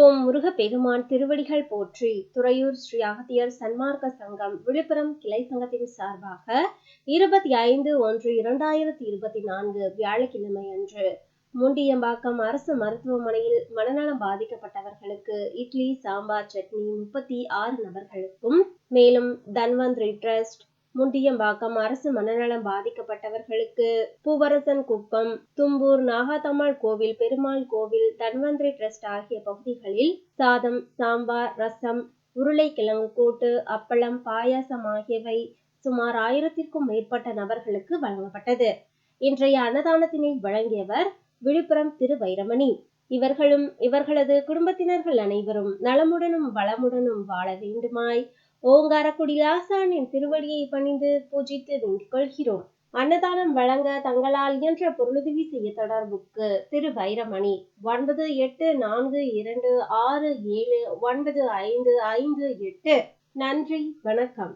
ஓம் முருகப்பெருமான் திருவடிகள் போற்றி துறையூர் ஸ்ரீ அகத்தியர் சன்மார்க்க சங்கம் விழுப்புரம் கிளை சங்கத்தின் சார்பாக இருபத்தி ஐந்து ஒன்று இரண்டாயிரத்தி இருபத்தி நான்கு வியாழக்கிழமை அன்று முண்டியம்பாக்கம் அரசு மருத்துவமனையில் மனநலம் பாதிக்கப்பட்டவர்களுக்கு இட்லி சாம்பார் சட்னி முப்பத்தி ஆறு நபர்களுக்கும் மேலும் தன்வந்திரி ட்ரஸ்ட் முண்டியம்பாக்கம் அரசு மனநலம் பாதிக்கப்பட்டவர்களுக்கு பூவரசன் குப்பம் தும்பூர் நாகாத்தம்மாள் கோவில் பெருமாள் கோவில் தன்வந்திரி டிரஸ்ட் ஆகிய பகுதிகளில் சாதம் சாம்பார் ரசம் உருளைக்கிழங்கு கூட்டு அப்பளம் பாயாசம் ஆகியவை சுமார் ஆயிரத்திற்கும் மேற்பட்ட நபர்களுக்கு வழங்கப்பட்டது. இன்றைய அன்னதானத்தினை வழங்கியவர் விழுப்புரம் திரு வைரமணி. இவர்களும் இவர்களது குடும்பத்தினர்கள் அனைவரும் நலமுடனும் வளமுடனும் வாழ வேண்டுமாய் ஓங்காரக்குடி ஆசானின் திருவடியை பணிந்து பூஜித்து கொள்கிறோம் அன்னதானம் வழங்க தங்களால் இயன்ற பொருளுதவி செய்ய தொடர்புக்கு திரு வைரமணி ஒன்பது எட்டு நான்கு இரண்டு ஆறு ஏழு ஒன்பது ஐந்து ஐந்து எட்டு. நன்றி வணக்கம்.